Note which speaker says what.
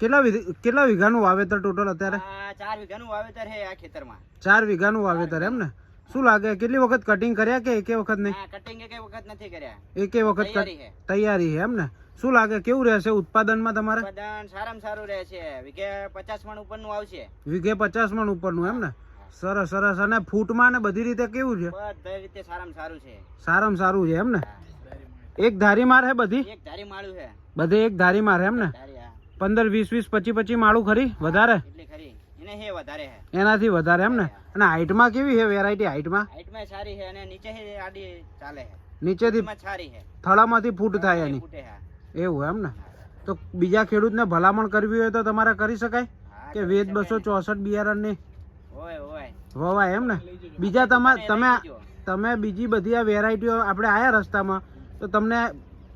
Speaker 1: કેટલા કેટલા વીઘાનું વાવેતર ટોટલ અત્યારે?
Speaker 2: ચાર વીઘાનું વાવેતર છે આ ખેતરમાં.
Speaker 1: ચાર વીઘાનું વાવેતર એમ ને? શું લાગે? કેટલી વખત કટિંગ કર્યા કે એકે વખત નહીં?
Speaker 2: કટિંગ એક વખત નથી કર્યા.
Speaker 1: એકે વખત
Speaker 2: તૈયારી છે.
Speaker 1: એમ ને? શું લાગે? કેવું રહેશે ઉત્પાદનમાં તમારે?
Speaker 2: ઉત્પાદન સારામાં સારું રહેશે. વીઘે પચાસ મણ ઉપરનું આવશે.
Speaker 1: વીઘે પચાસ મણ ઉપરનું એમ ને? સરસ સરસ. અને ફૂટમાં ને બધી રીતે કેવું છે?
Speaker 2: બધી રીતે સારામાં સારું છે.
Speaker 1: સારામાં સારું છે એમ ને? એક ધારી માર હે બધી?
Speaker 2: એક ધારી માળું છે.
Speaker 1: બધે એક ધારી માર હે એમ ને? પંદર વીસ વીસ પચી પચી માળું ખરી? વધારે? એનાથી વધારે એમ ને? અને હાઈટમાં કેવી છે વેરાયટી હાઈટમાં?
Speaker 2: હાઈટમાં સારી છે અને નીચે આડી ચાલે
Speaker 1: નીચેથી થળામાંથી ફૂટ થાય એની. એવું એમ ને? તો બીજા ખેડૂતને ભલામણ કરવી હોય તો તમારે કરી શકાય? કે વેદ બસો ચોસઠ બિયારણની? વવાય એમ ને? બીજા તમારે તમે તમે બીજી બધી આ વેરાયટીઓ આપણે આયા રસ્તામાં તો તમને